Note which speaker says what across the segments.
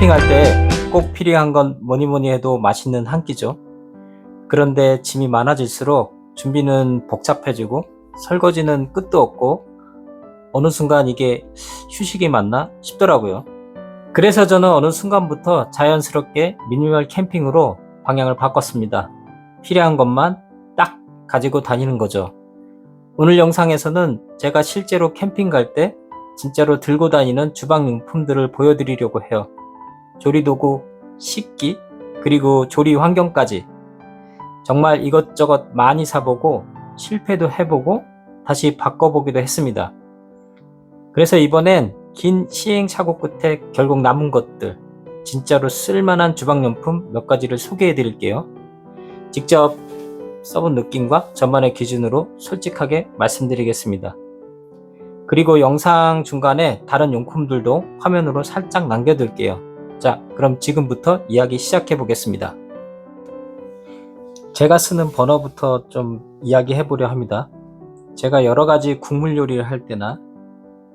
Speaker 1: 캠핑할 때 꼭 필요한 건 뭐니 뭐니 해도 맛있는 한 끼죠. 그런데 짐이 많아질수록 준비는 복잡해지고 설거지는 끝도 없고 어느 순간 이게 휴식이 맞나 싶더라고요. 그래서 저는 어느 순간부터 자연스럽게 미니멀 캠핑으로 방향을 바꿨습니다. 필요한 것만 딱 가지고 다니는 거죠. 오늘 영상에서는 제가 실제로 캠핑 갈 때 진짜로 들고 다니는 주방용품들을 보여드리려고 해요. 조리 도구, 식기, 그리고 조리 환경까지 정말 이것저것 많이 사보고 실패도 해보고 다시 바꿔보기도 했습니다. 그래서 이번엔 긴 시행착오 끝에 결국 남은 것들, 진짜로 쓸만한 주방용품 몇 가지를 소개해 드릴게요. 직접 써본 느낌과 저만의 기준으로 솔직하게 말씀드리겠습니다. 그리고 영상 중간에 다른 용품들도 화면으로 살짝 남겨둘게요. 자, 그럼 지금부터 이야기 시작해 보겠습니다. 제가 쓰는 버너부터 좀 이야기해 보려 합니다. 제가 여러 가지 국물 요리를 할 때나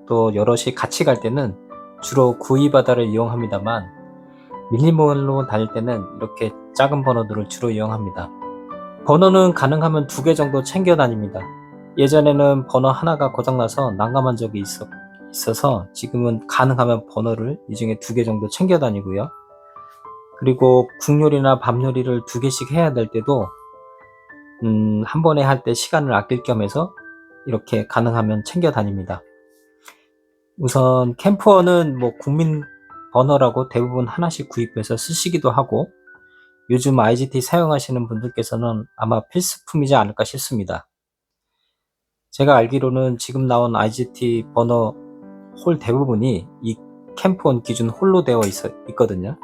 Speaker 1: 또 여럿이 같이 갈 때는 주로 구이바다를 이용합니다만 밀리몰로 다닐 때는 이렇게 작은 버너들을 주로 이용합니다. 버너는 가능하면 두 개 정도 챙겨 다닙니다. 예전에는 버너 하나가 고장나서 난감한 적이 있었, 있어서 지금은 가능하면 버너를 이 중에 두 개 정도 챙겨 다니고요. 그리고 국요리나 밥 요리를 두 개씩 해야 될 때도 음, 한 번에 할 때 시간을 아낄 겸 해서 이렇게 가능하면 챙겨 다닙니다. 우선 캠프어는 뭐 국민 버너라고 대부분 하나씩 구입해서 쓰시기도 하고 요즘 IGT 사용하시는 분들께서는 아마 필수품이지 않을까 싶습니다. 제가 알기로는 지금 나온 IGT 버너 홀 대부분이 이 캠프온 기준 홀로 되어 있어, 있거든요.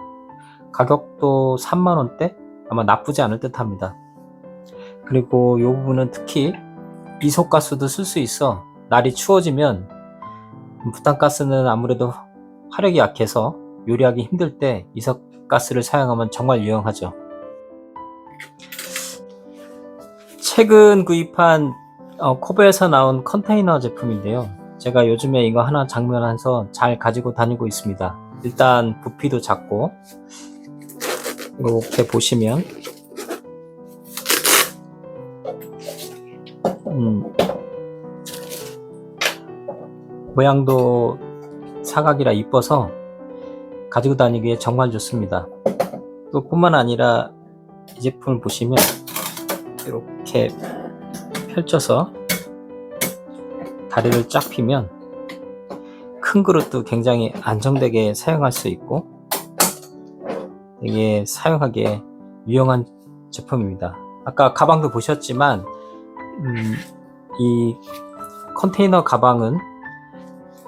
Speaker 1: 가격도 3만원대? 아마 나쁘지 않을 듯 합니다. 그리고 이 부분은 특히 이소가스도 쓸 수 있어 날이 추워지면 부탄가스는 아무래도 화력이 약해서 요리하기 힘들 때 이소가스를 사용하면 정말 유용하죠. 최근 구입한 어, 코베에서 나온 컨테이너 제품인데요. 제가 요즘에 이거 하나 장만해서 잘 가지고 다니고 있습니다. 일단 부피도 작고 이렇게 보시면 음, 모양도 사각이라 이뻐서 가지고 다니기에 정말 좋습니다. 또 뿐만 아니라 이 제품을 보시면 이렇게 펼쳐서 다리를 쫙 피면 큰 그릇도 굉장히 안정되게 사용할 수 있고 되게 사용하기에 유용한 제품입니다. 아까 가방도 보셨지만 음, 이 컨테이너 가방은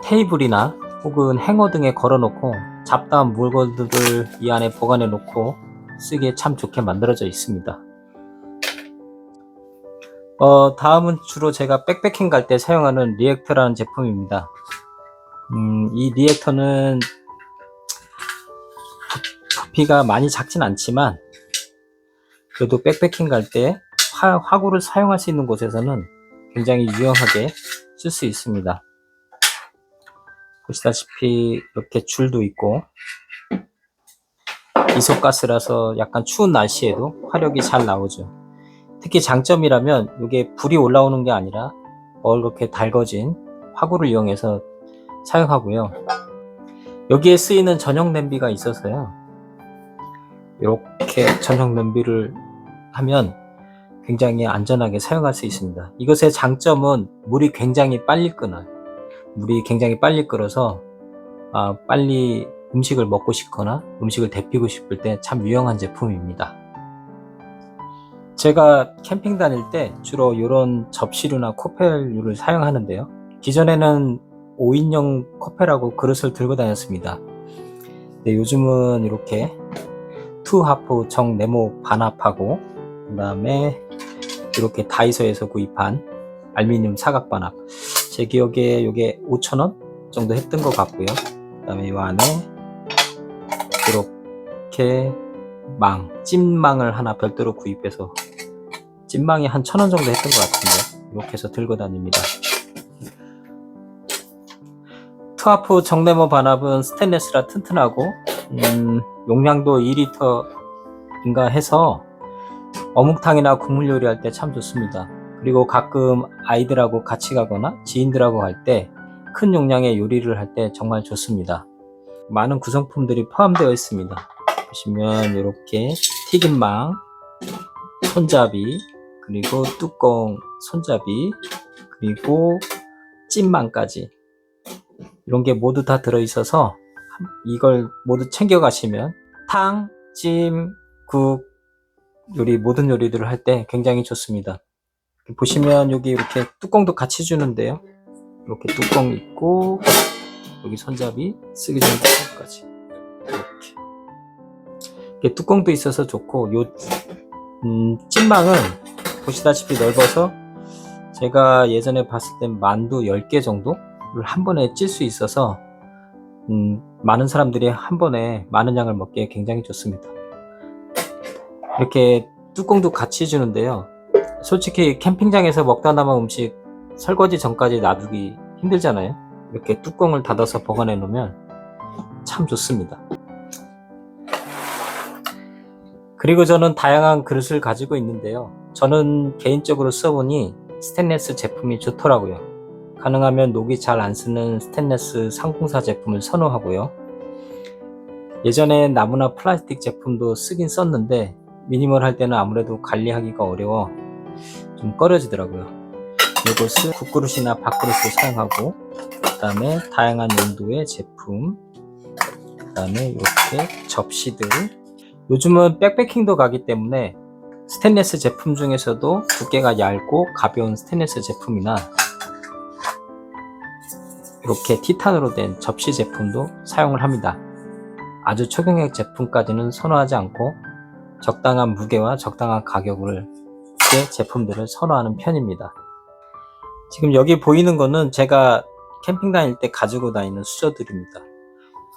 Speaker 1: 테이블이나 혹은 행어 등에 걸어놓고 잡다한 물건들을 이 안에 보관해 놓고 쓰기에 참 좋게 만들어져 있습니다. 어, 다음은 주로 제가 백패킹 갈 때 사용하는 리액터라는 제품입니다. 음, 이 리액터는 부피가 많이 작진 않지만 그래도 백패킹 갈 때 화구를 사용할 수 있는 곳에서는 굉장히 유용하게 쓸 수 있습니다. 보시다시피 이렇게 줄도 있고 이소가스라서 약간 추운 날씨에도 화력이 잘 나오죠. 특히 장점이라면 이게 불이 올라오는 게 아니라 이렇게 달궈진 화구를 이용해서 사용하고요. 여기에 쓰이는 전용 냄비가 있어서요. 이렇게 전용 냄비를 하면 굉장히 안전하게 사용할 수 있습니다. 이것의 장점은 물이 굉장히 빨리 끓어요. 물이 굉장히 빨리 끓어서 아, 빨리 음식을 먹고 싶거나 음식을 데피고 싶을 때 참 유용한 제품입니다. 제가 캠핑 다닐 때 주로 이런 접시류나 코펠류를 사용하는데요. 기존에는 5인용 코펠하고 그릇을 들고 다녔습니다. 네, 요즘은 이렇게 투하프 정 네모 반합하고 그 다음에 이렇게 다이소에서 구입한 알루미늄 사각 반합 제 기억에 이게 5,000원 정도 했던 것 같고요. 그 다음에 이 안에 이렇게 망, 찐망을 하나 별도로 구입해서 찐망이 한 1,000원 정도 했던 것 같은데 이렇게 해서 들고 다닙니다. 투하프 정네모 반합은 스테인레스라 튼튼하고 음, 용량도 2리터인가 해서 어묵탕이나 국물 요리할 때 참 좋습니다. 그리고 가끔 아이들하고 같이 가거나 지인들하고 갈 때 큰 용량의 요리를 할 때 정말 좋습니다. 많은 구성품들이 포함되어 있습니다. 보시면 이렇게 튀김망, 손잡이, 그리고 뚜껑 손잡이, 그리고 찐망까지 이런 게 모두 다 들어있어서 이걸 모두 챙겨 가시면 탕, 찜, 국, 요리 모든 요리들을 할 때 굉장히 좋습니다. 보시면 여기 이렇게 뚜껑도 같이 주는데요. 이렇게 뚜껑 있고 여기 손잡이 쓰기 전에 뚜껑까지 이렇게 이렇게 뚜껑도 있어서 좋고 요 음, 찐망은 보시다시피 넓어서 제가 예전에 봤을 땐 만두 10개 정도를 한 번에 찔 수 있어서 음, 많은 사람들이 한 번에 많은 양을 먹기에 굉장히 좋습니다. 이렇게 뚜껑도 같이 주는데요. 솔직히 캠핑장에서 먹다 남은 음식 설거지 전까지 놔두기 힘들잖아요. 이렇게 뚜껑을 닫아서 보관해 놓으면 참 좋습니다. 그리고 저는 다양한 그릇을 가지고 있는데요. 저는 개인적으로 써보니 스테인레스 제품이 좋더라고요. 가능하면 녹이 잘 안 쓰는 스테인레스 상공사 제품을 선호하고요. 예전에 나무나 플라스틱 제품도 쓰긴 썼는데 미니멀 할 때는 아무래도 관리하기가 어려워 좀 꺼려지더라고요. 이것을 국그릇이나 밥그릇을 사용하고 그 다음에 다양한 용도의 제품 그 다음에 이렇게 접시들 요즘은 백패킹도 가기 때문에 스테인레스 제품 중에서도 두께가 얇고 가벼운 스테인레스 제품이나 이렇게 티탄으로 된 접시 제품도 사용을 합니다. 아주 초경액 제품까지는 선호하지 않고 적당한 무게와 적당한 가격을 의 제품들을 선호하는 편입니다. 지금 여기 보이는 거는 제가 캠핑 다닐 때 가지고 다니는 수저들입니다.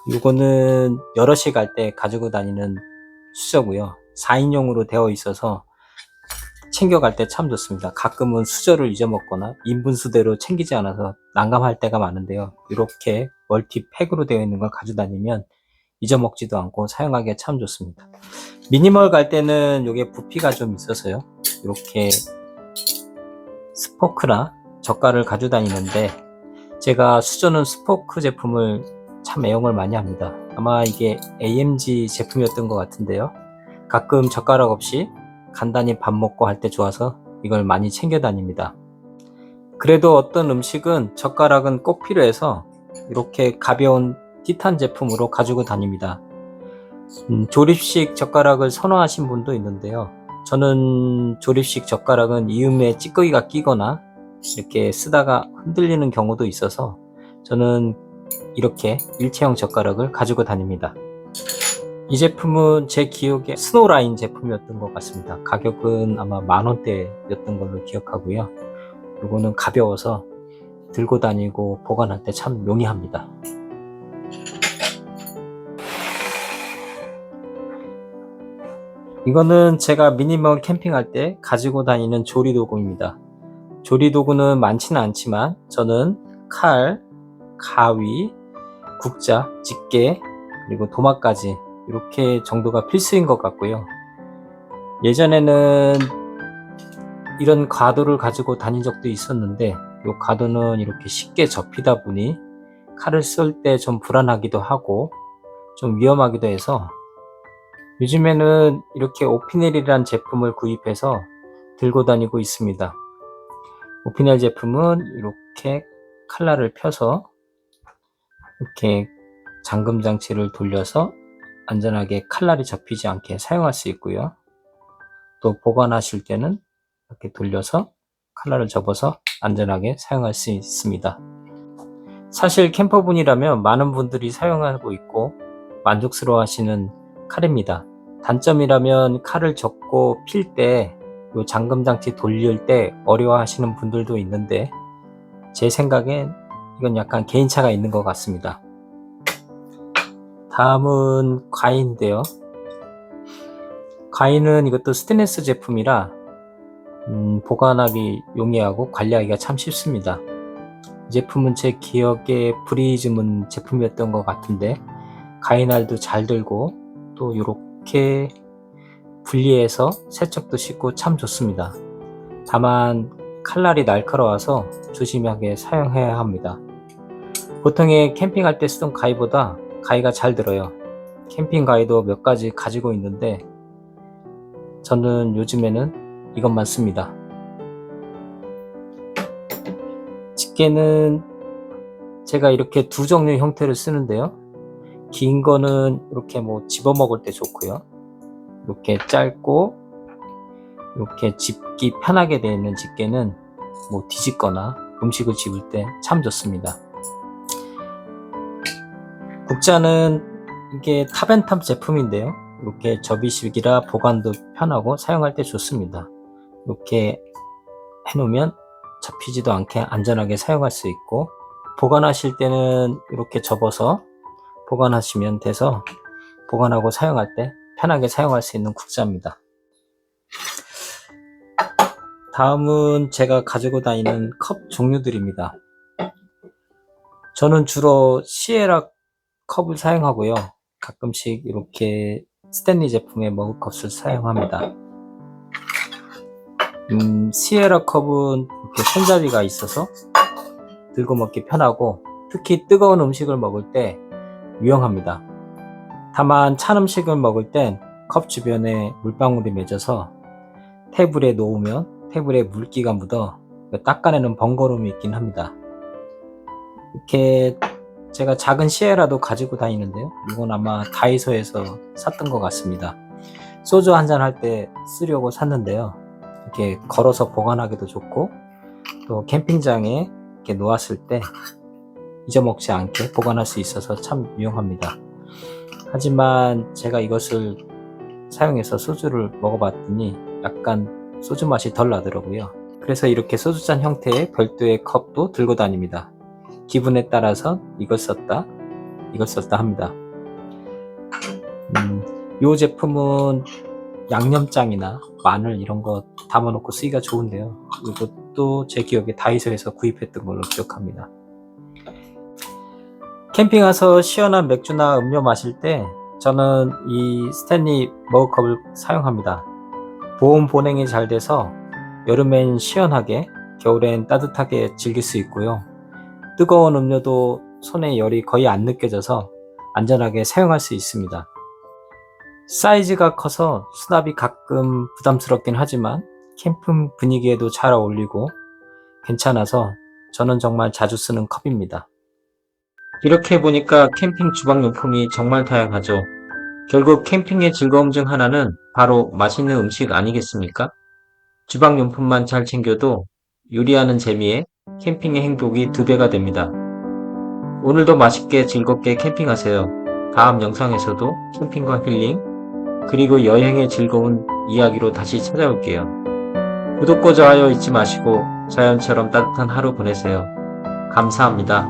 Speaker 1: 이거는 여럿이 갈 때 가지고 다니는 수저고요. 4인용으로 되어 있어서 챙겨갈 때 참 좋습니다. 가끔은 수저를 잊어먹거나 인분수대로 챙기지 않아서 난감할 때가 많은데요. 이렇게 멀티팩으로 되어 있는 걸 가지고 다니면 잊어먹지도 않고 사용하기에 참 좋습니다. 미니멀 갈 때는 이게 부피가 좀 있어서요. 이렇게 스포크나 젓갈을 가지고 다니는데 제가 수저는 스포크 제품을 참 애용을 많이 합니다. 아마 이게 AMG 제품이었던 것 같은데요. 가끔 젓가락 없이 간단히 밥 먹고 할 때 좋아서 이걸 많이 챙겨 다닙니다. 그래도 어떤 음식은 젓가락은 꼭 필요해서 이렇게 가벼운 티탄 제품으로 가지고 다닙니다. 음, 조립식 젓가락을 선호하신 분도 있는데요. 저는 조립식 젓가락은 이음에 찌꺼기가 끼거나 이렇게 쓰다가 흔들리는 경우도 있어서 저는 이렇게 일체형 젓가락을 가지고 다닙니다. 이 제품은 제 기억에 스노라인 제품이었던 것 같습니다. 가격은 아마 만 원대였던 걸로 기억하고요. 이거는 가벼워서 들고 다니고 보관할 때 참 용이합니다. 이거는 제가 미니멀 캠핑할 때 가지고 다니는 조리도구입니다. 조리도구는 많지는 않지만 저는 칼, 가위, 국자, 집게, 그리고 도마까지 이렇게 정도가 필수인 것 같고요. 예전에는 이런 가도를 가지고 다닌 적도 있었는데 이 가도는 이렇게 쉽게 접히다 보니 칼을 쓸 때 좀 불안하기도 하고 좀 위험하기도 해서 요즘에는 이렇게 오피넬이라는 제품을 구입해서 들고 다니고 있습니다. 오피넬 제품은 이렇게 칼날을 펴서 이렇게 잠금 장치를 돌려서 안전하게 칼날이 접히지 않게 사용할 수 있고요. 또 보관하실 때는 이렇게 돌려서 칼날을 접어서 안전하게 사용할 수 있습니다. 사실 캠퍼분이라면 많은 분들이 사용하고 있고 만족스러워 하시는 칼입니다. 단점이라면 칼을 접고 필 때 요 잠금 장치 돌릴 때 어려워 하시는 분들도 있는데 제 생각엔 이건 약간 개인차가 있는 것 같습니다. 다음은 과인인데요. 과인은 이것도 스테인레스 제품이라 음, 보관하기 용이하고 관리하기가 참 쉽습니다. 이 제품은 제 기억에 브리즈문 제품이었던 것 같은데 가위날도 잘 들고 또 이렇게 분리해서 세척도 쉽고 참 좋습니다. 다만 칼날이 날카로워서 조심하게 사용해야 합니다. 보통의 캠핑할 때 쓰던 가위보다 가위가 잘 들어요. 캠핑 가위도 몇 가지 가지고 있는데 저는 요즘에는 이것만 씁니다. 집게는 제가 이렇게 두 종류 형태를 쓰는데요. 긴 거는 이렇게 뭐 집어 먹을 때 좋고요. 이렇게 짧고 이렇게 집기 편하게 되어 있는 집게는 뭐 뒤집거나 음식을 집을 때 참 좋습니다. 국자는 이게 탑앤탑 제품인데요. 이렇게 접이식이라 보관도 편하고 사용할 때 좋습니다. 이렇게 해놓으면 접히지도 않게 안전하게 사용할 수 있고 보관하실 때는 이렇게 접어서 보관하시면 돼서 보관하고 사용할 때 편하게 사용할 수 있는 국자입니다. 다음은 제가 가지고 다니는 컵 종류들입니다. 저는 주로 시에라 컵을 사용하고요. 가끔씩 이렇게 스탠리 제품의 머그컵을 사용합니다. 음, 시에라 컵은 이렇게 손잡이가 있어서 들고 먹기 편하고 특히 뜨거운 음식을 먹을 때 유용합니다. 다만 찬 음식을 먹을 땐 컵 주변에 물방울이 맺어서 테이블에 놓으면 테이블에 물기가 묻어 닦아내는 번거로움이 있긴 합니다. 이렇게 제가 작은 시에라도 가지고 다니는데요. 이건 아마 다이소에서 샀던 것 같습니다. 소주 한잔 할 때 쓰려고 샀는데요. 이렇게 걸어서 보관하기도 좋고 또 캠핑장에 이렇게 놓았을 때 잊어먹지 않게 보관할 수 있어서 참 유용합니다. 하지만 제가 이것을 사용해서 소주를 먹어봤더니 약간 소주 맛이 덜 나더라고요. 그래서 이렇게 소주잔 형태의 별도의 컵도 들고 다닙니다. 기분에 따라서 이걸 썼다, 이걸 썼다 합니다. 음, 이 제품은 양념장이나 마늘 이런 거 담아놓고 쓰기가 좋은데요. 이것도 제 기억에 다이소에서 구입했던 걸로 기억합니다. 캠핑 와서 시원한 맥주나 음료 마실 때 저는 이 스탠리 머그컵을 사용합니다. 보온 보냉이 잘 돼서 여름엔 시원하게, 겨울엔 따뜻하게 즐길 수 있고요. 뜨거운 음료도 손에 열이 거의 안 느껴져서 안전하게 사용할 수 있습니다. 사이즈가 커서 수납이 가끔 부담스럽긴 하지만 캠핑 분위기에도 잘 어울리고 괜찮아서 저는 정말 자주 쓰는 컵입니다. 이렇게 보니까 캠핑 주방용품이 정말 다양하죠. 결국 캠핑의 즐거움 중 하나는 바로 맛있는 음식 아니겠습니까? 주방용품만 잘 챙겨도 요리하는 재미에 캠핑의 행복이 두 배가 됩니다. 오늘도 맛있게 즐겁게 캠핑하세요. 다음 영상에서도 캠핑과 힐링, 그리고 여행의 즐거운 이야기로 다시 찾아올게요. 구독과 좋아요 잊지 마시고 자연처럼 따뜻한 하루 보내세요. 감사합니다.